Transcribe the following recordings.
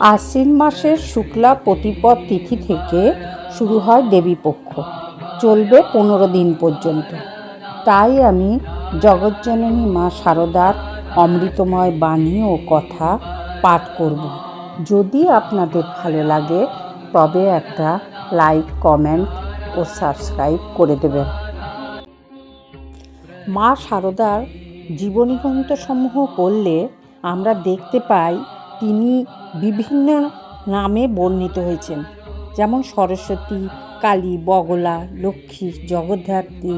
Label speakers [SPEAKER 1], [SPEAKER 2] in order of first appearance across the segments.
[SPEAKER 1] আশ্বিন মাসের শুক্লা প্রতিপদ তিথি থেকে শুরু হয় দেবীপক্ষ চলবে পনেরো দিন পর্যন্ত। তাই আমি জগজ্জননী মা শারদার অমৃতময় বাণী ও কথা পাঠ করব। যদি আপনাদের ভালো লাগে, তবে একটা লাইক, কমেন্ট ও সাবস্ক্রাইব করে দেবেন। মা শারদার জীবনীগ্রন্থসমূহ পড়লে আমরা দেখতে পাই তিনি বিভিন্ন নামে বর্ণিত হয়েছেন। যেমন সরস্বতী, কালী, বগলা, লক্ষ্মী, জগদ্ধাত্রী,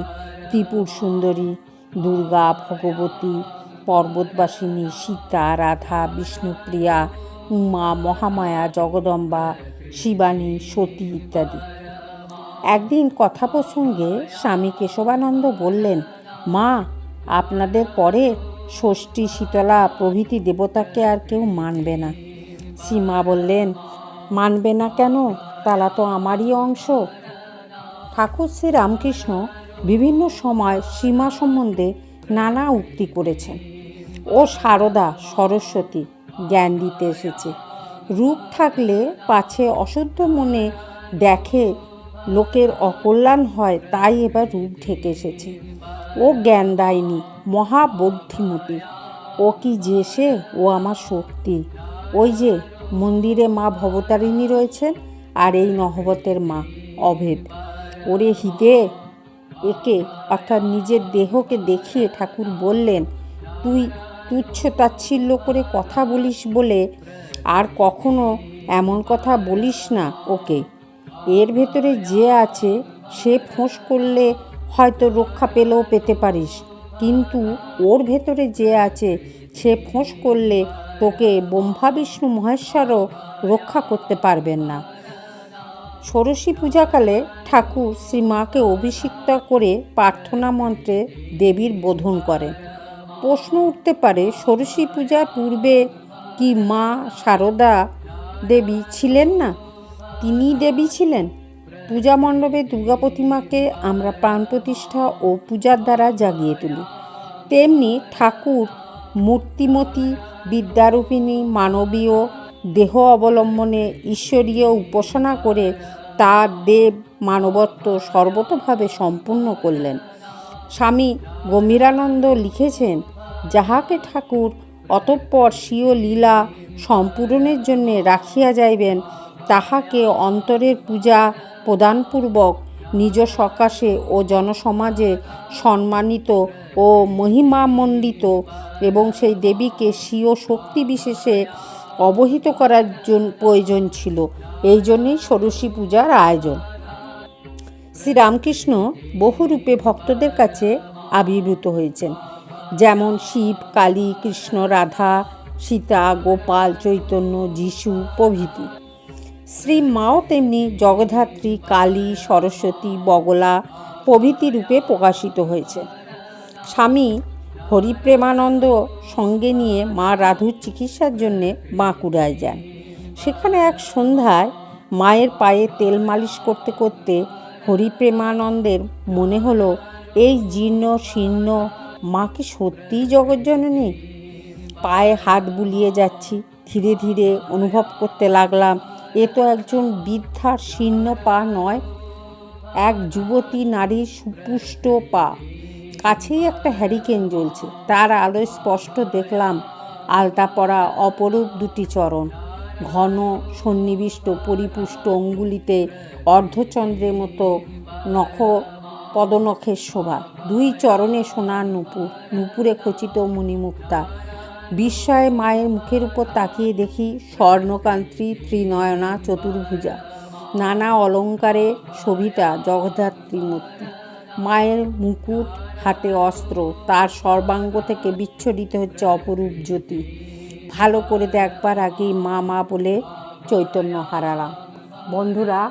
[SPEAKER 1] ত্রিপুর সুন্দরী, দুর্গা, ভগবতী, পর্বতবাসিনী, সীতা, রাধা, বিষ্ণুপ্রিয়া, উমা, মহামায়া, জগদম্বা, শিবানী, সতী ইত্যাদি। একদিন কথা প্রসঙ্গে স্বামী কেশবানন্দ বললেন, মা, আপনাদের পরে ষষ্ঠী শীতলা প্রভৃতি দেবতাকে আর কেউ মানবে না। সীমা বললেন, মানবে না কেন? তারা তো আমারই অংশ। ঠাকুর শ্রী রামকৃষ্ণ বিভিন্ন সময় সীমা সম্বন্ধে নানা উক্তি করেছেন। ও সারদা, সরস্বতী, জ্ঞান দিতে এসেছে। রূপ থাকলে পাছে অশুদ্ধ মনে দেখে লোকের অকল্যাণ হয় তাই এবার রূপ ঢেকে এসেছে। ও জ্ঞান দেয়নি, মহাবুদ্ধিমতী। ও কি যে সে? ও আমার শক্তি। ওই যে, মন্দিরে মা ভবতারিণী রয়েছেন আর এই নহবতের মা, অভেদ। ওরে হিদে একে, অর্থাৎ নিজের দেহকে দেখিয়ে ঠাকুর বললেন, তুই তুচ্ছ তাচ্ছিল্য করে কথা বলিস বলে আর কখনো এমন কথা বলিস না ওকে। এর ভেতরে যে আছে, সে ফোঁস করলে হয়তো রক্ষা পেলেও পেতে পারিস। কিন্তু ওর ভেতরে যে আছে, সে ফোঁস করলে তোকে ব্রহ্মা, বিষ্ণু, মহেশ্বরও রক্ষা করতে পারবেন না। ষোড়শী পূজাকালে ঠাকুর শ্রীমাকে অভিষিক্ত করে প্রার্থনা মন্ত্রে দেবীর বোধন করেন। প্রশ্ন উঠতে পারে, ষোড়শী পূজার পূর্বে কি মা শারদা দেবী ছিলেন না? তিনি দেবী ছিলেন। পূজা মণ্ডপে দুর্গা প্রতিমাকে আমরা প্রাণ প্রতিষ্ঠা ও পূজার দ্বারা জাগিয়ে তুলি। তেমনি ঠাকুর, মূর্তিমতী বিদ্যারূপিণী মানবীয় দেহ অবলম্বনে ঈশ্বরীয় উপাসনা করে তার দেব মানবত্ব সর্বতভাবে সম্পূর্ণ করলেন। স্বামী গম্ভীরানন্দ লিখেছেন, যাহাকে ঠাকুর অতঃপর স্বীয় লীলা সম্পূরণের জন্যে রাখিয়া যাইবেন তাহাকে অন্তরের পূজা প্রদানপূর্বক নিজ সকাশে ও জনসমাজে সম্মানিত ও মহিমামণ্ডিত এবং সেই দেবীকে স্বীয় শক্তি বিশেষে অবহিত করার জন্য প্রয়োজন ছিল। এই জন্যেই ষোড়শী পূজার আয়োজন। শ্রীরামকৃষ্ণ বহুরূপে ভক্তদের কাছে আবির্ভূত হয়েছেন। যেমন শিব, কালী, কৃষ্ণ, রাধা, সীতা, গোপাল, চৈতন্য, যিশু প্রভৃতি। শ্রী মাও তেমনি জগদ্ধাত্রী কালী, সরস্বতী, বগলা প্রভৃতি রূপে প্রকাশিত হয়েছে। স্বামী হরিপ্রেমানন্দ সঙ্গে নিয়ে মা রাধুর চিকিৎসার জন্যে বাঁকুড়ায় যান। সেখানে এক সন্ধ্যায় মায়ের পায়ে তেল মালিশ করতে করতে হরিপ্রেমানন্দের মনে হলো, এই জীর্ণ, শীর্ণ মা কি সত্যিই জগজ্জননী পায়ে হাত বুলিয়ে যাচ্ছি, ধীরে ধীরে অনুভব করতে লাগলাম এ তো একজন বৃদ্ধার শীর্ণ পা নয়, এক যুবতী নারীর সুপুষ্ট পা। কাছেই একটা হ্যারিকেন জ্বলছে। তার আলোয় স্পষ্ট দেখলাম আলতা পরা অপরূপ দুটি চরণ। ঘন, সন্নিবিষ্ট, পরিপুষ্ট অঙ্গুলিতে অর্ধচন্দ্রের মতো নখ, পদনখের শোভা। দুই চরণে সোনার নুপুর। নুপুরে খচিত মণিমুক্তা বিস্ময়ে মায়ের মুখের উপর তাকিয়ে দেখি স্বর্ণকান্ত্রী ত্রিনয়না চতুর্ভুজা। নানা অলঙ্কারে শোভিতা জগদ্ধাত্রী মূর্তি মায়ের মুকুট হাতে অস্ত্র, তার সর্বাঙ্গ থেকে বিচ্ছরিত হচ্ছে অপরূপ জ্যোতি। ভালো করে দেখবার আগেই মা মা বলে, চৈতন্য হারালাম। বন্ধুরা